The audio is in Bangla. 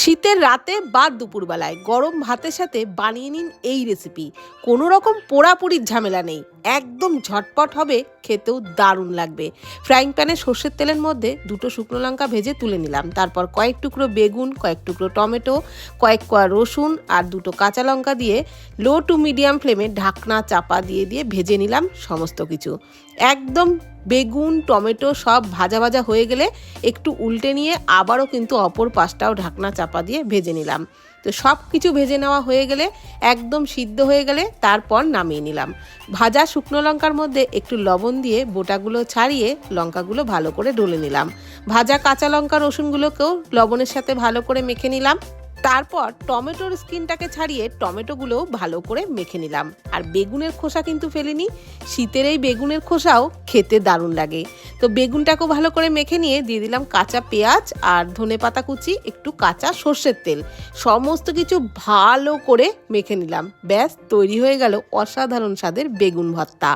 শীতের রাতে বা দুপুরবেলায় গরম ভাতের সাথে বানিয়ে নিন এই রেসিপি কোনো রকম পোড়াপুরির ঝামেলা নেই। একদম ঝটপট হবে, খেতেও দারুণ লাগবে। ফ্রাইং প্যানে সর্ষের তেলের মধ্যে দুটো শুকনো লঙ্কা ভেজে তুলে নিলাম। তারপর কয়েক টুকরো বেগুন, কয়েক টুকরো টমেটো, কয়েক কোয়া রসুন আর দুটো কাঁচা লঙ্কা দিয়ে লো টু মিডিয়াম ফ্লেমে ঢাকনা চাপা দিয়ে দিয়ে ভেজে নিলাম সমস্ত কিছু। একদম বেগুন, টমেটো সব ভাজা ভাজা হয়ে গেলে একটু উল্টে নিয়ে আবারও কিন্তু অপর পাশটাও ঢাকনা চাপা দিয়ে ভেজে নিলাম। তো সব কিছু ভেজে নেওয়া হয়ে গেলে একদম সিদ্ধ হয়ে গেলে তারপর নামিয়ে নিলাম। ভাজা শুকনো লঙ্কার মধ্যে একটু লবণ দিয়ে বোটাগুলো ছাড়িয়ে লঙ্কাগুলো ভালো করে ডলে নিলাম। ভাজা কাঁচা লঙ্কা রসুনগুলোকেও লবণের সাথে ভালো করে মেখে নিলাম। তারপর টমেটোর স্কিনটাকে ছাড়িয়ে টমেটোগুলোও ভালো করে মেখে নিলাম। আর বেগুনের খোসা কিন্তু ফেলিনি, শীতের এই বেগুনের খোসাও খেতে দারুণ লাগে। তো বেগুনটাকেও ভালো করে মেখে নিয়ে দিয়ে দিলাম কাঁচা পেঁয়াজ আর ধনে পাতা কুচি, একটু কাঁচা সর্ষের তেল। সমস্ত কিছু ভালো করে মেখে নিলাম। ব্যাস, তৈরি হয়ে গেল অসাধারণ স্বাদের বেগুন ভর্তা।